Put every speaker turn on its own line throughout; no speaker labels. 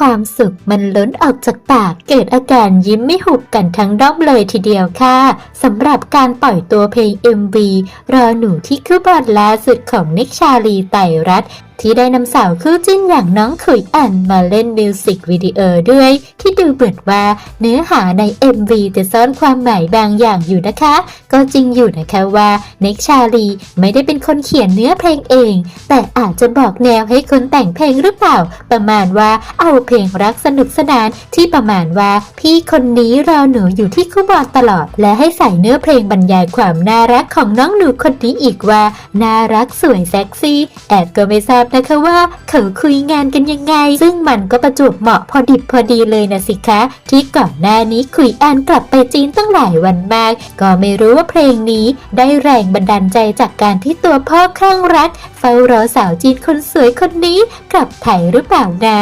ความสุขมันล้นออกจากปากเกิดอาการยิ้มไม่หุบกันทั้งด้อมเลยทีเดียวค่ะสำหรับการปล่อยตัวเพลง MV รอหนูที่คือบอลล่าสุดของนิกชาลีไตรรัต ที่ได้นำสาวคู่จิ้นอย่างน้องขุยอันมาเล่นมิวสิกวิดีโอด้วย ที่ดูเหมือนว่าเนื้อหาใน MV จะซ่อนความหมายบางอย่างอยู่นะคะ ก็จริงอยู่นะคะว่าเน็กชาลีไม่ได้เป็นคนเขียนเนื้อเพลงเอง แต่อาจจะบอกแนวให้คนแต่งเพลงหรือเปล่า ประมาณว่าเอาเพลงรักสนุกสนานที่ประมาณว่า พี่คนนี้รอหนูอยู่ที่คู่บอลตลอด และให้ใส่เนื้อเพลงบรรยายความน่ารักของน้องหนูคนนี้อีกว่าน่ารักสวยเซ็กซี่แอดก็ไม่ทราบนะคะว่าเขาคุยงานกันยังไง ซึ่งมันก็ประจวบเหมาะพอดิบพอดีเลยนะสิคะ ที่ก่อนหน้านี้คุยแอนกลับไปจีนตั้งหลายวันมาก ก็ไม่รู้ว่าเพลงนี้ได้แรงบันดาลใจจากการที่ตัวพ่อคลั่งรัก เฝ้ารอสาวจีนคนสวยคนนี้กลับไทยหรือเปล่านะ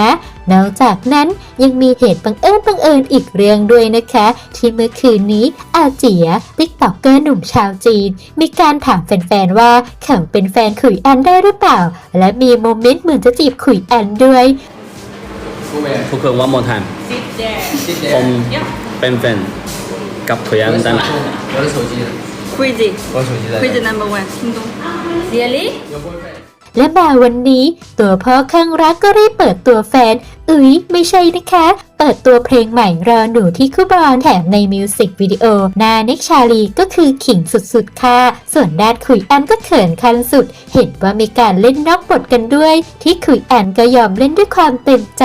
นอกจากนั้นยังมีเหตุบังเอิญบังเอิญอีกเรื่องด้วยนะคะ ที่เมื่อคืนนี้อาเจียติ๊กต็อกเกอร์หนุ่มชาวจีน มีการถามแฟนๆว่าเขาเป็นแฟนขุยแอนได้หรือเปล่า และมีโมเมนต์เหมือนจะจีบขุยแอนด้วย
ทุกคนว่าโม
ทั
น
ผมเป็นแฟนกับขุยอันได้ไหม
คุยจีคุ
ย
จี
number one ชิงด
ง really
และแบบวันนี้ตัวพ่อข้างรักก็รีบเปิดตัวแฟน อุ้ยไม่ใช่นะคะ เปิดตัวเพลงใหม่รอหนูที่คุบอลแถมในมิวสิกวิดีโอนาเน็กชาลีก็คือขิงสุดๆค่ะ ส่วนด้านขุยแอนก็เขินคันสุด เห็นว่ามีการเล่นนอกบทกันด้วย ที่ขุยแอนก็ยอมเล่นด้วยความเต็มใจ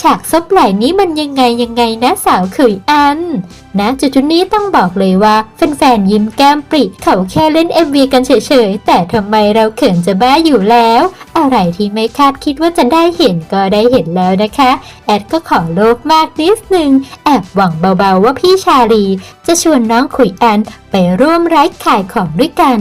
ฉากซบไหล่นี้มันยังไงยังไงนะสาวขุยแอนนะจุดๆนี้ต้องบอกเลยว่าแฟนๆยิ้มแก้มปริเขาแค่เล่น MV กันเฉยๆ แต่ทำไมเราเขินจะบ้าอยู่แล้ว อะไรที่ไม่คาดคิดว่าจะได้เห็นก็ได้เห็นแล้วนะคะแอดก็ขอโลภมากนิดนึง แอบหวังเบาๆว่าพี่ชาลี จะชวนน้องขุยแอนไปร่วมไร้ขายของด้วยกัน